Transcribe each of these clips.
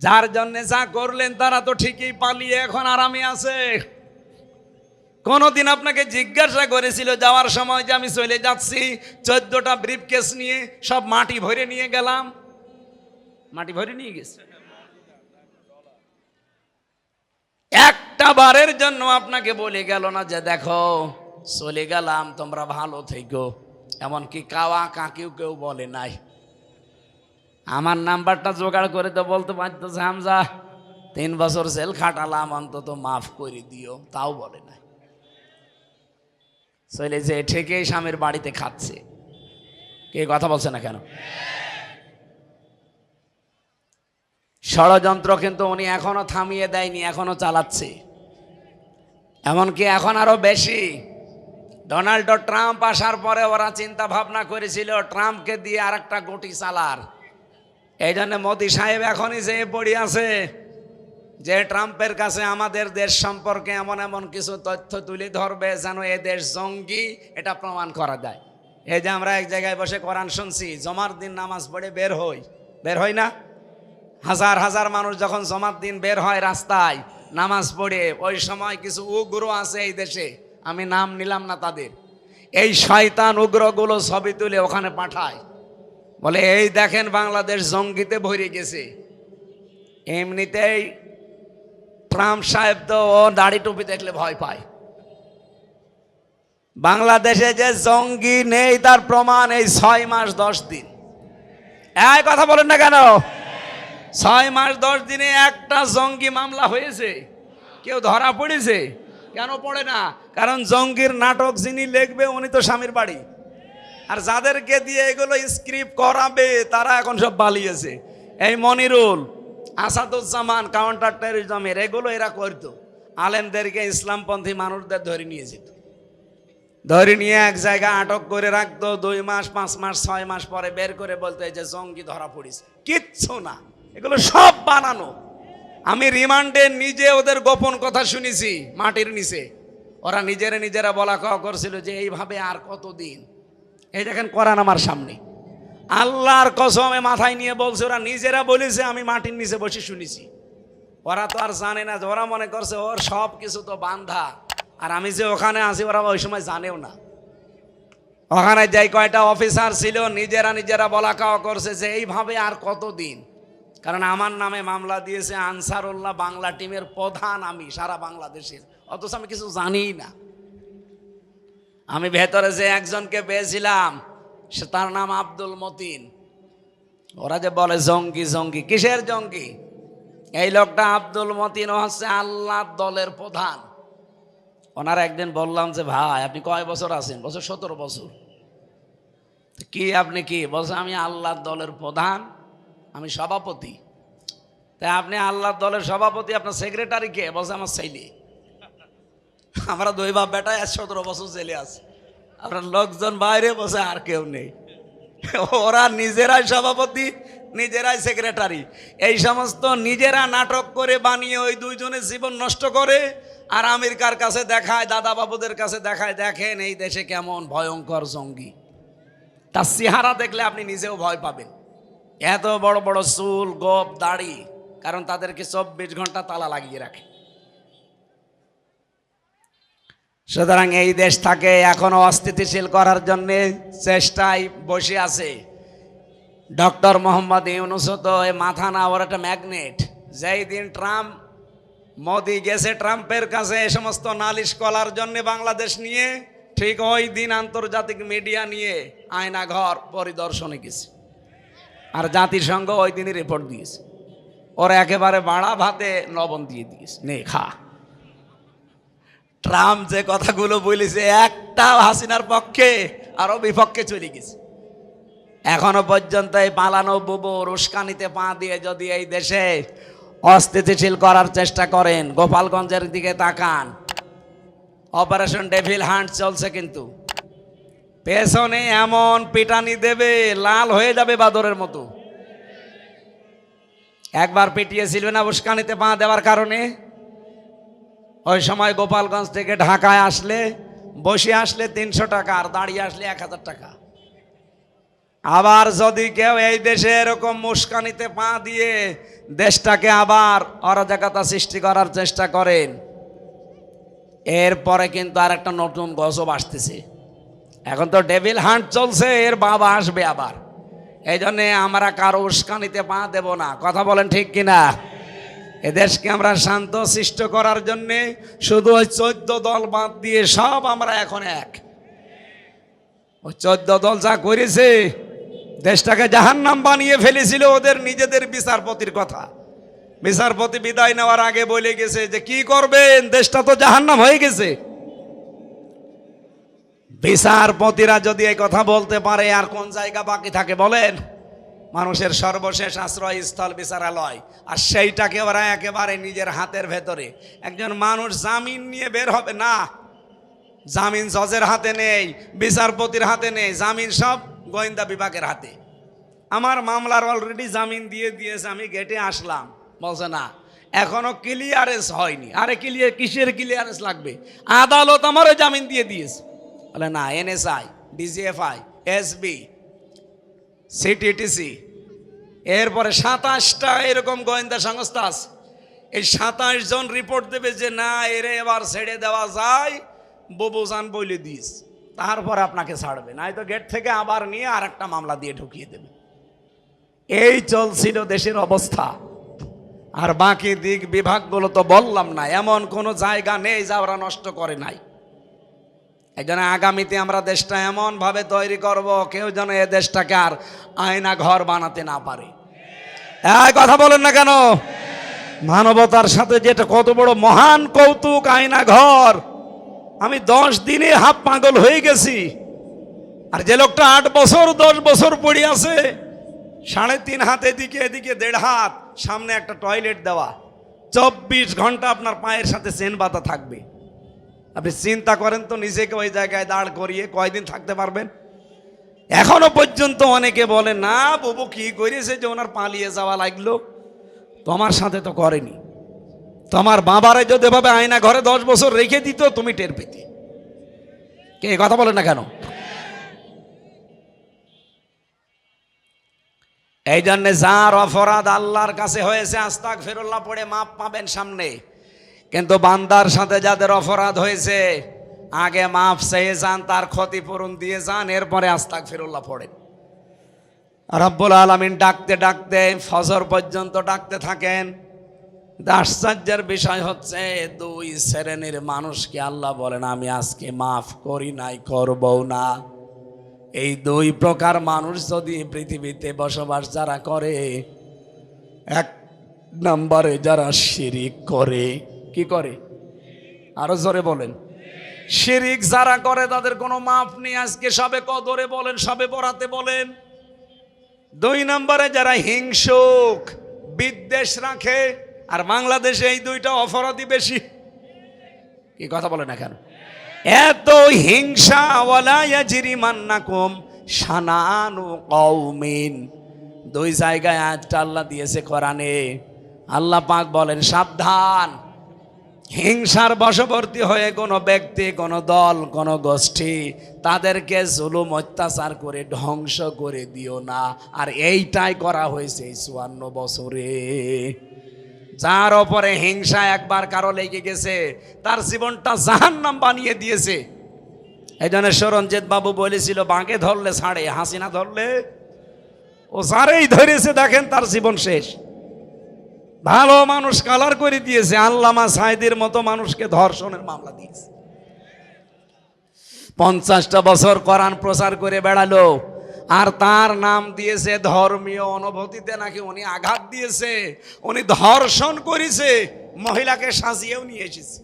যার জন্য যা করলেন তারা তো ঠিকই পালিয়ে এখন আরামে আছে। কোনদিন আপনাকে জিজ্ঞাসা করেছিল যাওয়ার সময় যে আমি চলে যাচ্ছি, চোদ্দটা ব্রিফ কেস নিয়ে সব মাটি ভরে নিয়ে গেলাম। মাটি ভরে নিয়ে গেছে। একটা বারের জন্য আপনাকে বলে গেল না যে দেখো, চলে গেলাম, তোমরা ভালো থেকো। এমনকি কাওয়া কাকেও কেউ বলে নাই। আমার নাম্বারটা জোগাড় করে তো বলতে পারতো হামজা, তিন বছর জেল খাটালাম, অন্তত মাফ করে দিও। তাও বলে না চলে যে ঠেকে স্বামীর বাড়িতে খাচ্ছে। কে কথা বলছে না কেন? ষড়যন্ত্র কিন্তু উনি এখনও থামিয়ে দেয়নি, এখনও চালাচ্ছে। এমনকি এখন আরও বেশি। ডোনাল্ড ট্রাম্প আসার পরে ওরা চিন্তা ভাবনা করেছিল, ট্রাম্পকে দিয়ে আর একটা গুটি চালার এই জন্য মোদী সাহেব এখনই যে পড়ে আছে, যে ট্রাম্পের কাছে আমাদের দেশ সম্পর্কে এমন এমন কিছু তথ্য তুলে ধরবে যেন এ দেশ জঙ্গি, এটা প্রমাণ করা যায়। এই যে আমরা এক জায়গায় বসে কোরআন শুনছি, জমার দিন নামাজ পড়ে বের হই। বের হই না? হাজার হাজার মানুষ যখন জমার দিন বের হয় রাস্তায়, নামাজ পড়ে, ওই সময় কিছু উগ্র আছে এই দেশে, আমি নাম নিলাম না তাদের। এই শয়তান উগ্রগুলো ছবি তুলে ওখানে পাঠায়। বলে, এই দেখেন বাংলাদেশ জঙ্গিতে ভরে গেছে। এমনিতেই ট্রাম্প সাহেব তো ও দাড়ি টুপি দেখলে ভয় পায়। বাংলাদেশে যে জঙ্গি নেই, তার প্রমাণ এই ছয় মাস দশ দিন। এই কথা বলেন না কেন? ছয় মাস দশ দিনে একটা জঙ্গি মামলা হয়েছে। কেউ ধরা পড়েছে। কেন পড়ে না? কারণ জঙ্গির নাটক যিনি লিখবে, উনি তো স্বামীর বাড়ি। আর যাদেরকে দিয়ে এগুলো স্ক্রিপ্ট করাবে, তারা এখন সব পালিয়েছে। এই মনিরুল, আসাদুজ্জামান কাউন্টার টেরিজমের এগুলো এরা করতো। আলেমদেরকে ইসলামপন্থী মানুষদের ধরে নিয়ে যেত। ধরে নিয়ে এক জায়গায় আটক করে রাখতো, দুই মাস, পাঁচ মাস, ছয় মাস পরে বের করে বলতো, এই যে জঙ্গি ধরা পড়িস কিচ্ছু না। এগুলো সব বানানো। আমি রিমান্ডে নিজে ওদের গোপন কথা শুনেছি, মাটির নিচে। ওরা নিজেরা নিজেরা বলা কওয়া করছিল যে, এইভাবে আর কতদিন? এই দেখেন করান আমার সামনে। আল্লাহর কসমে মাথায় নিয়ে বলছে, ওরা নিজেরা বলেছে, আমি মাটির নিচে বসে শুনেছি। ওরা তো আর জানে না, ওরা মনে করছে, ওর সব কিছু তো বান্ধা। আর আমি যে ওখানে আছি, ওরা ওই সময় জানেও না। ওখানে যাই কয়টা অফিসার ছিল, নিজেরা নিজেরা বলা কাওয়া করছে যে, এইভাবে আর কতদিন? কারণ আমার নামে মামলা দিয়েছে আনসারুল্লাহ বাংলা টিমের প্রধান আমি, সারা বাংলাদেশের। অথচ আমি কিছু জানিই না। আমি ভেতরে যে একজনকে পেয়েছিলাম, সে তার নাম আব্দুল মতিন। ওরা যে বলে, জঙ্গি জঙ্গি, কিসের জঙ্গি? এই লোকটা আব্দুল মতিন হচ্ছে আল্লাহ দলের প্রধান। ওনার একদিন বললাম যে, ভাই, আপনি কয় বছর আছেন? বছর সতেরো বছর। কি, আপনি কি? বলছে, আমি আল্লাহর দলের প্রধান, আমি সভাপতি। তাই আপনি আল্লাহর দলের সভাপতি, আপনার সেক্রেটারি কে? বলছে, আমার ছেলে। আমরা দুই বাপ বেটায় আজ সতেরো বছর জেলে আছে। আপনার লোকজন বাইরে বসে আর কেউ নেই। ওরা নিজেরাই সভাপতি, নিজেরাই সেক্রেটারি এই সমস্ত নিজেরা নাটক করে বানিয়ে ওই দুইজনের জীবন নষ্ট করে আর আমেরিকার কাছে দেখায় দাদা বাবুদের কাছে দেখায়, দেখেন এই দেশে কেমন ভয়ঙ্কর জঙ্গি। তার চেহারা দেখলে আপনি নিজেও ভয় পাবেন। এত বড় বড় চুল, গোপ, দাড়ি, কারণ তাদেরকে চব্বিশ ঘণ্টা তালা লাগিয়ে রাখে। সুতরাং এই দেশটাকে এখনও অস্থিতিশীল করার জন্য চেষ্টায় বসে আছে। ডক্টর মোহাম্মদ ইউনুস তো মাথা না ওর একটা ম্যাগনেট। যেই দিন ট্রাম্প, মোদি গেছে ট্রাম্পের কাছে এ সমস্ত নালিশ করার জন্য বাংলাদেশ নিয়ে, ঠিক ওই দিন আন্তর্জাতিক মিডিয়া নিয়ে আয়না ঘর পরিদর্শনে গেছে। আর জাতিসংঘ ওই দিনই রিপোর্ট দিয়েছে। ওরা একেবারে বাড়া ভাতে লবণ দিয়ে দিয়েছে। নে খা। ট্রাম্প যে কথাগুলো বলেছে একটা হাসিনার পক্ষে আরও বিপক্ষে চলে গেছে। এখনও পর্যন্ত এই পালানো বুবু উস্কানিতে পা দিয়ে যদি এই দেশে অস্থিতিশীল করার চেষ্টা করেন, গোপালগঞ্জের দিকে তাকান, অপারেশন ডেভিল হান্ট চলছে কিন্তু। পেছনে এমন পিটানি দেবে, লাল হয়ে যাবে বাদরের মতো। একবার পিটিয়েছিল না উস্কানিতে পা দেওয়ার কারণে। ওই সময় গোপালগঞ্জ থেকে ঢাকায় আসলে, বসে আসলে তিনশো টাকা আর দাঁড়িয়ে আসলে এক হাজার টাকা। আবার যদি কেউ এই দেশে এরকম মুস্কানিতে পা দিয়ে দেশটাকে আবার অরাজকতা সৃষ্টি করার চেষ্টা করেন, এরপরে কিন্তু আর একটা নতুন গজব আসতেছে। এখন তো ডেভিল হান্ট চলছে, এর বাবা আসবে আবার। এই জন্যে আমরা কারও উস্কানিতে পা দেব না। কথা বলেন ঠিক কিনা? এ দেশকে আমরা শান্ত সৃষ্ট করার জন্যে শুধু ওই চোদ্দ দল বাদ দিয়ে সব আমরা এখন এক। ওই চোদ্দ দল যা করেছে, দেশটাকে জাহান্নাম বানিয়ে ফেলেছিল ওদের নিজেদের বিচারপতির কথা। বিচারপতি বিদায় নেওয়ার আগে বলে গেছে যে, কি করবেন? দেশটা তো জাহান্নাম হয়ে গেছে। বিচারপতিরা যদি এই কথা বলতে পারে, আর কোন জায়গা বাকি থাকে বলেন? মানুষের সর্বশেষ আশ্রয়স্থল বিচারালয়। আর সেইটাকে ওরা একেবারে নিজের হাতের ভেতরে। একজন মানুষ জামিন নিয়ে বের হবে, না। জামিন জজের হাতে নেই, বিচারপতির হাতে নেই, জামিন সব গোয়েন্দা বিভাগের হাতে। আমার মামলার অলরেডি জামিন দিয়ে দিয়েছে, আমি গেটে আসলাম। বলছে, না, এখনও ক্লিয়ারেন্স হয়নি। আরে ক্লিয়ার কিসের ক্লিয়ারেন্স লাগবে? আদালত আমারও জামিন দিয়ে দিয়েছে। বলে, না এনএসআই ডিজিএফআই এসবি সিটিটিসি এরপরে সাতাশটা এরকম গোয়েন্দা সংস্থা আছে। এই সাতাশ জন রিপোর্ট দেবে যে, না, এরে এবার ছেড়ে দেওয়া যায় ববুজান বলে দিস। তারপর আপনাকে ছাড়বে। নাই তো গেট থেকে আবার নিয়ে আর একটা মামলা দিয়ে ঢুকিয়ে দেবে। এই চলছিল দেশের অবস্থা। আর বাকি দিক বিভাগগুলো তো বললাম না, এমন কোনো জায়গা নেই যা ওরা নষ্ট করে নাই। এই জন্য আগামীতে আমরা দেশটা এমনভাবে তৈরি করব, কেউ যেন এ দেশটাকে আর আয়না ঘর বানাতে না পারে। এই কথা বলেন না কেন? মানবতার সাথে যেটা কত বড় মহান কৌতুক, আয়না ঘর। আমি দশ দিনে হাফ পাগল হয়ে গেছি। আর যে লোকটা আট বছর, দশ বছর পড়ে আছে, সাড়ে তিন হাত এদিকে এদিকে, দেড় হাত, সামনে একটা টয়লেট দেওয়া। চব্বিশ ঘণ্টা আপনার পায়ের সাথে চেন বাতা থাকবে। আপনি চিন্তা করেন তো নিজেকে ওই জায়গায় দাঁড় করিয়ে কয়দিন থাকতে পারবেন? এখনও পর্যন্ত অনেকে বলে, না বাবু, কি করেছে যে ওনার পালিয়ে যাওয়া লাগল? তোমার সাথে তো করেনি। তোমার বাবারে যদি এভাবে আয়না ঘরে দশ বছর রেখে দিত, তুমি টের পেতে। কে কথা বলে না কেন? এই জন্যে যার অপরাধ আল্লাহর কাছে হয়েছে আস্তাক ফেরুল্লাহ পড়ে মাপ পাবেন সামনে। কিন্তু বান্দার সাথে যাদের অপরাধ হয়েছে, আগে মাফ চেয়ে যান, তার ক্ষতিপূরণ দিয়ে যান, এরপরে আস্তাক ফেরুল্লাহ পড়েন। রব্বুল আলমিন ডাকতে ডাকতে, ফজর পর্যন্ত ডাকতে থাকেন। আশ্চর্যের বিষয় হচ্ছে, দুই শ্রেণির মানুষকে আল্লাহ বলেন, আমি আজকে মাফ করি নাই, করবও না। এই দুই প্রকার মানুষ যদি পৃথিবীতে বসবাস যারা করে, এক নম্বরে যারা শিরিক করে কি করে? আরও জোরে বলেন। শিরিক যারা করে তাদের কোনো মাপ নেই। আজকে সবে কদরে বলেন, সবে বরাতে বলেন। দুই নম্বরে যারা হিংসুক, বিদ্বেষ রাখে, আর বাংলাদেশে এই দুইটা অপরাধী বেশি। কি কথা বলে না কেন এত হিংসা মান্নাকুম শানানু কওমিন। দুই জায়গায় আজটা আল্লাহ দিয়েছে কোরআনে। আল্লাহ পাক বলেন, সাবধান। হিংসার বশবর্তী হয়ে কোনো ব্যক্তি, কোনো দল, কোনো গোষ্ঠী তাদেরকে জুলুম, অত্যাচার করে ধ্বংস করে দিও না। আর এইটাই করা হয়েছে এই চুয়ান্ন বছরে। যার ওপরে হিংসা একবার কারও লেগে গেছে, তার জীবনটা জাহান্নাম বানিয়ে দিয়েছে। এই জন্য সরঞ্জিত বাবু বলেছিল, বাঁকে ধরলে ছাড়ে, হাসিনা ধরলে? ও যারেই ধরেছে, দেখেন তার জীবন শেষ। ভালো মানুষ কালার করে দিয়েছে, আল্লামা সাইদের মতো মানুষকে ধর্ষণের মামলা দিয়েছে। পঞ্চাশটা বছর কোরআন প্রচার করে বেড়ালো, আর তার নাম দিয়েছে ধর্মীয় অনুভূতিতে নাকি উনি আঘাত দিয়েছে, উনি ধর্ষণ করেছে, মহিলাকে সাজিয়েও নিয়ে এসেছে।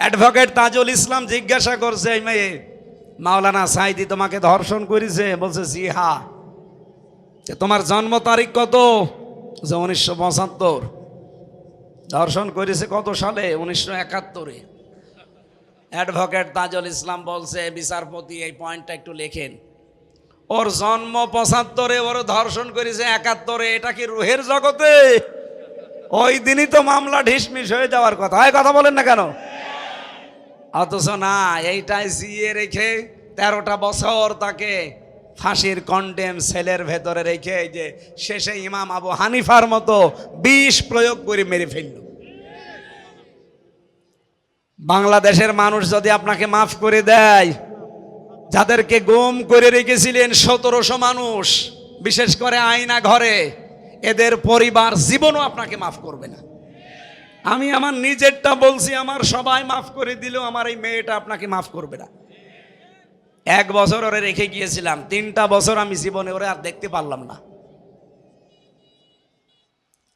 অ্যাডভোকেট তাজুল ইসলাম জিজ্ঞাসা করছে, এই মেয়ে, মাওলানা সাইদি তোমাকে ধর্ষণ করেছে? বলছে, জি হা যে তোমার জন্ম তারিখ কত? যে উনিশশো পঁচাত্তর। ধর্ষণ করেছে কত সালে? উনিশশো একাত্তরে। অ্যাডভোকেট তাজল ইসলাম বলছে, বিচারপতি, এই পয়েন্টটা একটু লেখেন। ওর জন্ম পঁচাত্তরে, ওর ধর্ষণ করেছে একাত্তরে। এটা কি রুহের জগতে? ওই দিনই তো মামলা ঢিসমিস হয়ে যাওয়ার কথা। এই কথা বলেন না কেন? অথচ না, এইটাই জিয়ে রেখে তেরোটা বছর তাকে ফাঁসির কন্টেম সেলের ভেতরে রেখে যে শেষে ইমাম আবু হানিফার মতো বিষ প্রয়োগ করে মেরে ফেলল। বাংলাদেশের মানুষ যদি আপনাকে মাফ করে দেয়, যাদেরকে গুম করে রেখেছিলেন সতেরোশো মানুষ, বিশেষ করে আয়না ঘরে, এদের পরিবার জীবনও আপনাকে মাফ করবে না। আমি আমার নিজেরটা বলছি, আমার সবাই মাফ করে দিলেও আমার এই মেয়েটা আপনাকে মাফ করবে না। এক বছর ওরে রেখে গিয়েছিলাম, তিনটা বছর আমি জীবনে ওরে আর দেখতে পারলাম না।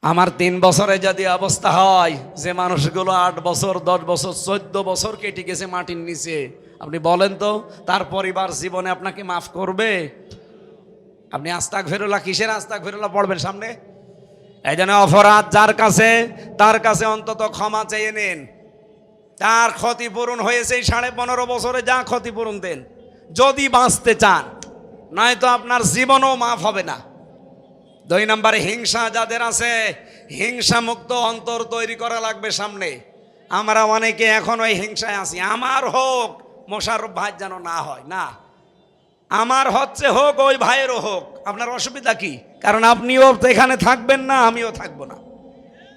আমার তিন বছরে যদি অবস্থা হয়, যে মানুষগুলো আট বছর, দশ বছর, চোদ্দ বছর কেটে গেছে মাটির নিচে, আপনি বলেন তো, তার পরিবার জীবনে আপনাকে মাফ করবে? আপনি আস্তাক ফেরোলা কিসের আস্তাক ফেরোলা পড়বেন সামনে? এই জন্য অপরাধ যার কাছে, তার কাছে অন্তত ক্ষমা চেয়ে নিন। তার ক্ষতিপূরণ হয়েছে সাড়ে পনেরো বছরে, যা ক্ষতিপূরণ দেন। যদি বাঁচতে চান, নয়তো আপনার জীবনও মাফ হবে না। দুই নম্বরে হিংসা যাদের আছে হিংসা মুক্ত অন্তর তৈরি করা লাগবে সামনে। আমরা অনেকে এখন ওই হিংসায় আছি, আমার হোক মোশারফ ভাই যেন না হয়, না। আমার হচ্ছে হোক, ওই ভাইয়েরও হোক, আপনার অসুবিধা কি? কারণ আপনিও এখানে থাকবেন না, আমিও থাকব না।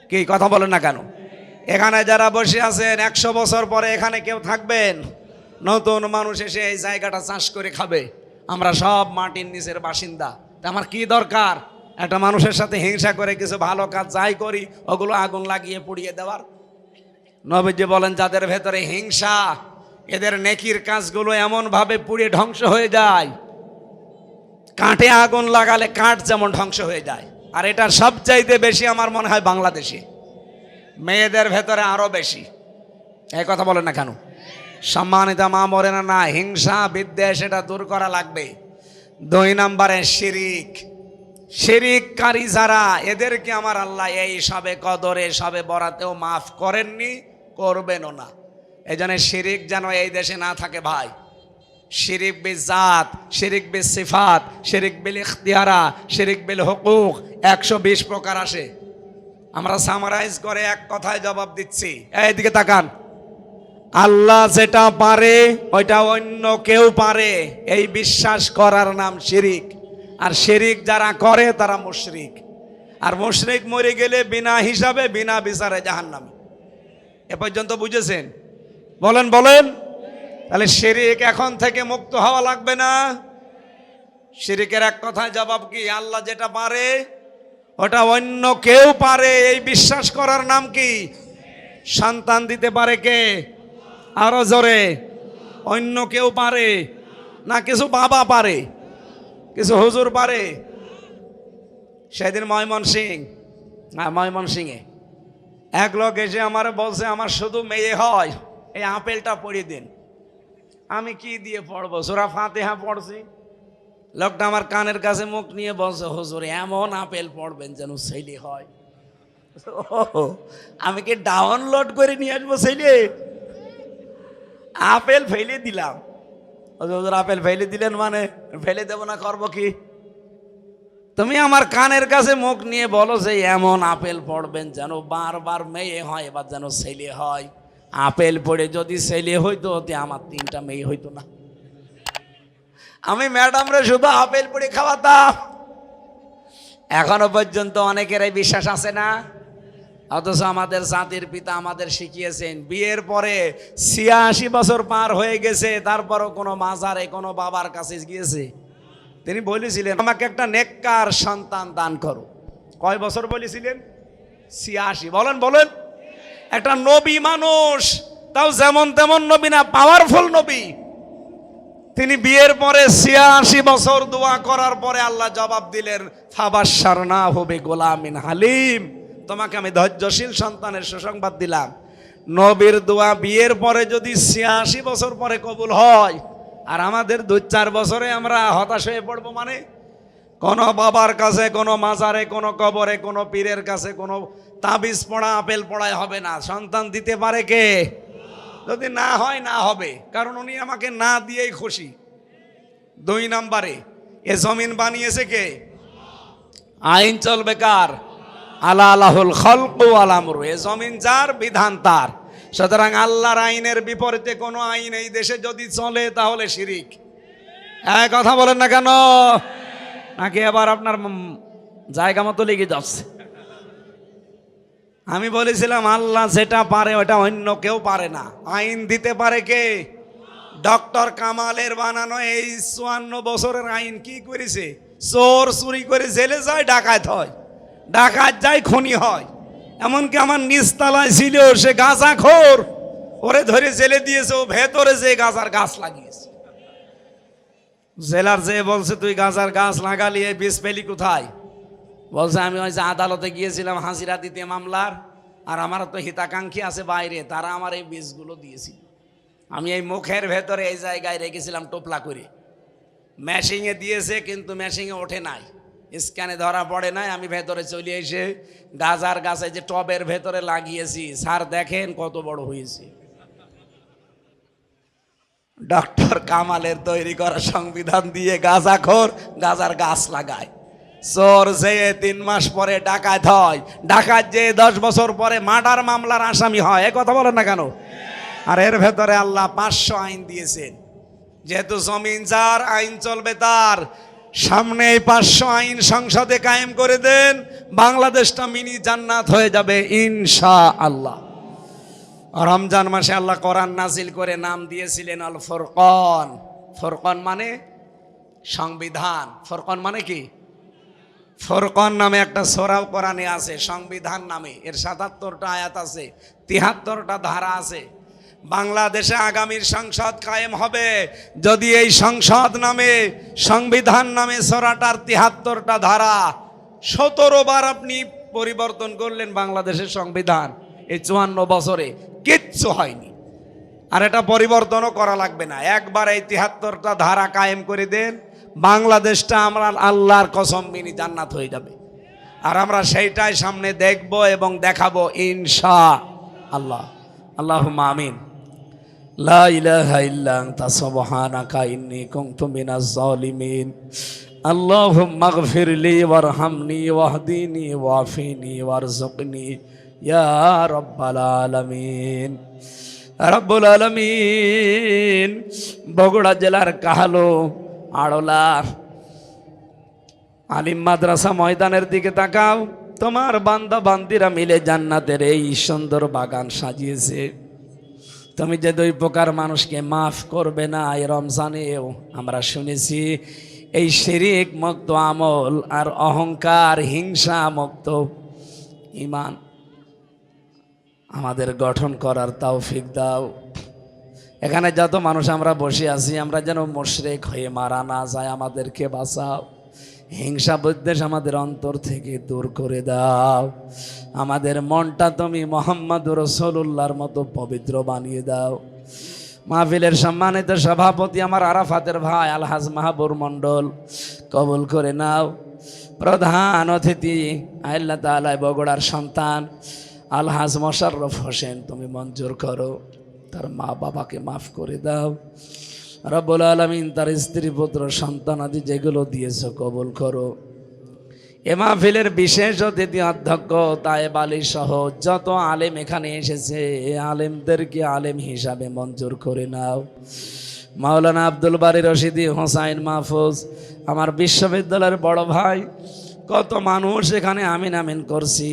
কি, কথা বলেন না কেন? এখানে যারা বসে আছেন, একশো বছর পরে এখানে কেউ থাকবেন? নতুন মানুষ এসে এই জায়গাটা চাষ করে খাবে। আমরা সব মাটির নিচের বাসিন্দা। আমার কি দরকার? একটা মানুষের সাথে হিংসা করে কিছু ভালো কাজ যাই করি, ওগুলো আগুন লাগিয়ে পুড়িয়ে দেওয়ার। নবীজি বলেন, যাদের ভেতরে হিংসা, এদের নেকির কাজগুলো এমনভাবে পুড়ে ধ্বংস হয়ে যায়। কাঠে আগুন লাগালে কাঠ যেমন ধ্বংস হয়ে যায়। আর এটা সবচাইতে বেশি আমার মনে হয় বাংলাদেশে। মেয়েদের ভেতরে আরও বেশি। এই কথা বলেন না কেন? সম্মানিত মা মরে না না হিংসা, বিদ্বেষ, এটা দূর করা লাগবে। দুই নম্বরে শিরিক। শিরিককারী যারা, এদেরকে আমার আল্লাহ এই সবে কদরে সবে বরাতেও মাফ করেননি, করবেনও না। এই জন্য শিরিক যেন এই দেশে না থাকে ভাই। শিরিক বিল জাত, শিরিক বিল সিফাত, শিরিক বিল ইখতিয়ারা, শিরিক বিল হুকুক, একশো বিশ প্রকার আসে। আমরা সামারাইজ করে এক কথায় জবাব দিচ্ছি। এইদিকে তাকান। আল্লাহ যেটা পারে, ওইটা অন্য কেউ পারে। এই বিশ্বাস করার নাম শিরিক। আর শিরিক যারা করে, তারা মুশরিক। আর মুশরিক মরে গেলে বিনা হিসাবে, বিনা বিচারে জাহান্নামে। এ পর্যন্ত বুঝেছেন? বলেন বলেন। তাহলে শিরিক এখন থেকে মুক্ত হওয়া লাগবে না? শিরিকের এক কথায় জবাব কি? আল্লাহ যেটা পারে, ওটা অন্য কেউ পারে। এই বিশ্বাস করার নাম কি? সন্তান দিতে পারে কে? আরও জোরে। অন্য কেউ পারে, না কিছু বাবা পারে, কিছু হুজুর পারে। সেদিন ময়মন সিং, না, ময়মন সিংয়ে। এক লোক এসে আমার বলছে, আমার শুধু মেয়ে হয়, এই আপেলটা পড়িয়ে দিন। আমি কি দিয়ে পড়ব? সোরা ফাতেহা পড়ছি। লোকটা আমার কানের কাছে মুখ নিয়ে বলছে, হুজুর, এমন আপেল পড়বেন যেন ছেলে হয়। আমি কি ডাউনলোড করে নিয়ে আসব ছেলে? আপেল ফেলে দিলাম। হুজুর, আপেল ফেলে দিলেন মানে? ফেলে দেবো না, করব কি? তুমি আমার কানের কাছে মুখ নিয়ে বলো যে এমন আপেল পড়বেন যেন বারবার মেয়ে হয়, এবার যেন ছেলে হয়। আপেল পড়ে যদি ছেলে হইতো, তে আমার তিনটা মেয়ে হইতো না। আমি ম্যাডামরে শুধু আপেল পড়ে খাওয়াতাম। এখনও পর্যন্ত অনেকের এই বিশ্বাস আছে না? অথচ আমাদের জাতির পিতা আমাদের শিখিয়েছেন। বিয়ের পরে ছিয়াশি বছর পার হয়ে গেছে, তারপরও কোনো মাজারে, কোনো বাবার কাছে গিয়েছে। তিনি বলেছিলেন, আমাকে একটা নেককার সন্তান দান করো। কয় বছর বলেছিলেন? ছিয়াশি। বলেন বলেন। একটা নবী মানুষ, তাও যেমন তেমন নবী না পাওয়ারফুল নবী। তিনি বিয়ের পরে ছিয়াশি বছর দোয়া করার পরে আল্লাহ জবাব দিলেন ফাবাসার না হবে গোলামিন হালিম। তোমাকে আমি ধৈর্যশীল সন্তানের সুসংবাদ দিলাম। নবীর দোয়া বিয়ের পরে যদি ছিয়াশি বছর পরে কবুল হয়, আর আমাদের দু চার বছরে আমরা হতাশ হয়ে পড়ব মানে? কোনো বাবার কাছে, কোনো মাজারে, কোনো কবরে, কোনো পীরের কাছে, কোনো তাবিজ পড়া, আপেল পড়ায় হবে না। সন্তান দিতে পারে কে? যদি না হয়, না হবে। কারণ উনি আমাকে না দিয়েই খুশি। দুই নাম্বারে, এ জমিন বানিয়েছে কে? আইন চলবে কার? আলা আলাহুল খলকু আলামরু এ জমিন যার বিধান তার। সুতরাং আল্লাহর আইনের বিপরীতে কোনো আইন এই দেশে যদি চলে, তাহলে শিরিক। এক কথা বলেন না কেন? নাকি এবার আপনার জায়গা মতো লেগে যাচ্ছে? আমি বলেছিলাম, আল্লাহ যেটা পারে ওটা অন্য কেউ পারে না। আইন দিতে পারে কে? ডক্টর কামালের বানানো এই চুয়ান্ন বছরের আইন কি করেছে? চোর চুরি করে জেলে যায়, ডাকাত হয়। ডাকাত যায় খনি হয়। এমনকি আমার নিচতলায় ছিল, সে গাঁজা খোর। ওরে ধরে জেলে দিয়েছে, ও ভেতরে যে গাঁজার গাছ লাগিয়েছে। জেলার যে বলছে, তুই গাঁজার গাছ লাগালি বিষ পেলি কোথায়? বলছে, আমি ওই যে আদালতে গিয়েছিলাম হাজিরা দিতে মামলার, আর আমার তো হিতাকাঙ্ক্ষী আছে বাইরে, তারা আমার এই বীজগুলো দিয়েছিল। আমি এই মুখের ভেতরে এই জায়গায় রেখেছিলাম টোপলা করে। ম্যাশিংয়ে দিয়েছে, কিন্তু ম্যাশিংয়ে ওঠে নাই। স্ক্যানে ধরা পড়ে নাই, আমি ভেতরে চলে এসে গাজার গাছে যে টবের ভেতরে লাগিয়েছি। স্যার দেখেন কত বড় হয়েছে। ডক্টর কামালের তৈরি করা সংবিধান দিয়ে গাঁজাখোর গাজার গাছ লাগায়। চোর যে তিন মাস পরে ডাকাত হয়, ডাকাত যে দশ বছর পরে মার্ডার মামলার আসামি হয়, এ কথা বলেন না কেন? আর এর ভেতরে আল্লাহ পাঁচশো আইন দিয়েছেন। যেহেতু জমিন যার, আইন চলবে তার। সামনে এই পাঁচশো আইন সংসদে কায়েম করে দেন, বাংলাদেশটা মিনি জান্নাত হয়ে যাবে ইনশা আল্লাহ রমজান মাসে আল্লাহ কোরআন নাজিল করে নাম দিয়েছিলেন আল ফরকন। ফরকন মানে সংবিধান। ফরকন মানে কি? ফরকন নামে একটা সোরাও কোরআনে আছে, সংবিধান নামে। এর সাতাত্তরটা আয়াত আছে, তিহাত্তরটা ধারা আছে। বাংলাদেশে আগামীর সংসদ কায়েম হবে। যদি এই সংসদ নামে, সংবিধান নামে সরাটার তিহাত্তরটা ধারা সতেরো বার আপনি পরিবর্তন করলেন বাংলাদেশের সংবিধান, এই চুয়ান্ন বছরে কিচ্ছু হয়নি। আর এটা পরিবর্তনও করা লাগবে না। একবার এই তিহাত্তরটা ধারা কায়েম করে দেন, বাংলাদেশটা আমরা আল্লাহর কসম মিনি জান্নাত হয়ে যাবে। আর আমরা সেইটাই সামনে দেখব এবং দেখাবো ইনশা আল্লাহ। আল্লাহ আমিন। লা ইলাহা ইল্লা আনতা, সুবহানাকা ইন্নী কুনতু মিনাজ জালিমিন আল্লাহুম্মা ইগফির লি ওয়ারহামনি, ওয়াহদিনি, ওয়াফিনি, ওয়ারযুকনি। ইয়া রাব্বাল আলামিন। রব্বুল আলমিন, বগুড়া জেলার কাহালো, আড়লা, আলিম মাদ্রাসা ময়দানের দিকে তাকাও। তোমার বান্দা বান্দিরা মিলে জান্নাতের এই সুন্দর বাগান সাজিয়েছে। তুমি যে দুই প্রকার মানুষকে মাফ করবে না এই রমজানেও, আমরা শুনেছি এই শিরিক মুক্ত আমল আর অহংকার, হিংসা মুক্ত ইমান। আমাদের গঠন করার তৌফিক দাও। এখানে যত মানুষ আমরা বসে আছি, আমরা যেন মোশরেক হয়ে মারা না যায়, আমাদেরকে বাঁচাও। হিংসা বিদ্বেষ আমাদের অন্তর থেকে দূর করে দাও। আমাদের মনটা তুমি মোহাম্মদ রসুল্লাহর মতো পবিত্র বানিয়ে দাও। মাহফিলের সম্মানিত সভাপতি আমার আরাফাতের ভাই আলহাজ মাহবুর মণ্ডল, কবুল করে নাও। প্রধান অতিথি আল্লাহ তালায় বগুড়ার সন্তান আলহাজ মোশাররফ হোসেন, তুমি মঞ্জুর করো। তার মা বাবাকে মাফ করে দাও। রব্বুল আলমিন তার স্ত্রী, পুত্র, সন্তান আদি যেগুলো দিয়েছ কবুল করো। এ মাহফিলের বিশেষ অতিথি অধ্যক্ষ, তায়েব আলী সহ যত আলেম এখানে এসেছে, এ আলেমদেরকে আলেম হিসাবে মঞ্জুর করে নাও। মাওলানা আব্দুল বারি রশিদি হোসাইন মাহফুজ, আমার বিশ্ববিদ্যালয়ের বড় ভাই, কত মানুষ এখানে আমিন আমিন করছি।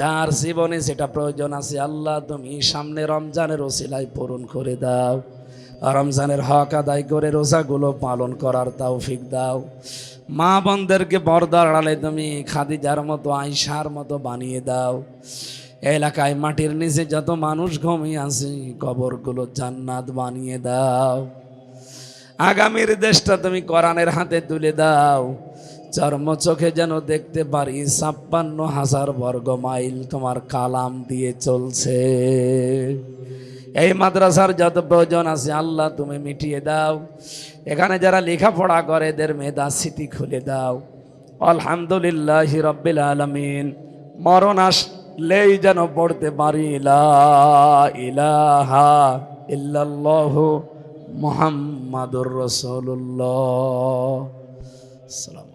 যার জীবনে যেটা প্রয়োজন আছে, আল্লাহ তুমি সামনে রমজানের ওসিলায় পূরণ করে দাও। রমজানের হক আদায় করে রোজাগুলো পালন করার তৌফিক দাও। মা বোনদেরকে পর্দার আড়ালে তুমি খাদিজার মতো আইসার মতো বানিয়ে দাও। এলাকায় মাটির নিচে যত মানুষ ঘুমিয়ে আছে, কবরগুলো জান্নাত বানিয়ে দাও। আগামীর দেশটা তুমি কোরআনের হাতে তুলে দাও। চর্ম চোখে যেন দেখতে পারি ছাপ্পান্ন হাজার বর্গ মাইল তোমার কালাম দিয়ে চলছে। এই মাদ্রাসার যত প্রয়োজন আছে, আল্লাহ তুমি মিটিয়ে দাও। এখানে যারা লেখাপড়া করে, এদের মেধা স্মৃতি খুলে দাও। আলহামদুলিল্লাহ রব্বিল আলমিন। মরণ আসলেই যেন পড়তে পারি। ইলাহা ইল্লাল্লাহু মুহাম্মাদুর আসসালামু